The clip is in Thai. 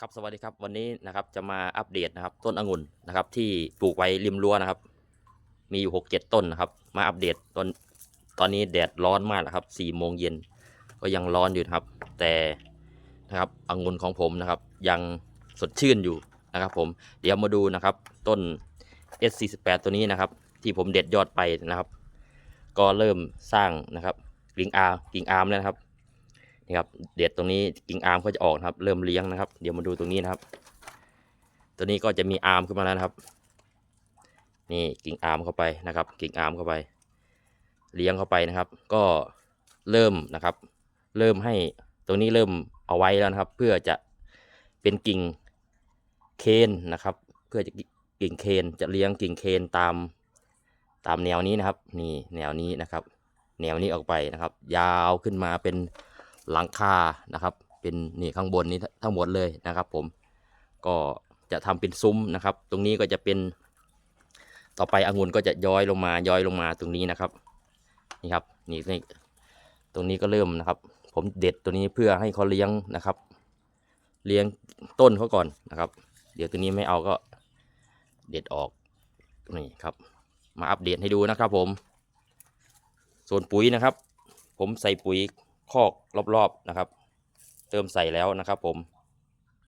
ครับสวัสดีครับวันนี้นะครับจะมาอัปเดตนะครับต้นองุ่นนะครับ ที่ปลูกไว้ริมรั้วนะครับ มีอยู่หกเจ็ดต้นนะครับ มาอัปเดตตอนตอนนี้แดดร้อนมากนะครับสี่โมงเย็นก็ยังร้อนอยู่นะครับ แต่นะครับองุ่นของผมนะครับ ยังสดชื่นอยู่นะครับ ผมเดี๋ยวมาดูนะครับต้น S48 ตัวนี้นะครับ ที่ผมเด็ดยอดไปนะครับ ก็เริ่มสร้างนะครับกิ่งอาร์กิ่งอาร์มแล้วนะครับ นี่ครับเด็ดตรงนี้กิ่งอาร์มก็จะออกนะครับ เริ่มเลี้ยงนะครับ เดี๋ยวมาดูตรงนี้นะครับ ตัวนี้ก็จะมีอาร์มขึ้นมาแล้วนะครับ นี่กิ่งอาร์มเข้าไปนะครับ กิ่งอาร์มเข้าไป เลี้ยงเข้าไปนะครับ ก็เริ่มนะครับ เริ่มให้ตรงนี้เริ่มเอาไว้แล้วนะครับ เพื่อจะเป็นกิ่งเคนนะครับ เพื่อจะกิ่งเคนจะเลี้ยงกิ่งเคนตามตามแนวนี้นะครับ นี่แนวนี้นะครับ แนวนี้ออกไปนะครับ ยาวขึ้นมาเป็น หลังคานะครับเป็นนี่ข้างบนนี้ทั้งหมดเลยนะครับ ผมก็จะทำเป็นซุ้มนะครับ ตรงนี้ก็จะเป็นต่อไปองุ่นก็จะย้อยลงมาย้อยลงมาตรงนี้นะครับนี่ครับนี่นี่ตรงนี้ก็เริ่มนะครับ ผมเด็ดตัวนี้เพื่อให้เขาเลี้ยงนะครับ เลี้ยงต้นเขาก่อนนะครับ เดี๋ยวตัวนี้ไม่เอาก็เด็ดออกนี่ครับ มาอัปเดตให้ดูนะครับ ผม ส่วนปุ๋ยนะครับ ผมใส่ปุ๋ย คอกรอบๆนะครับ เติมใส่แล้วนะครับผม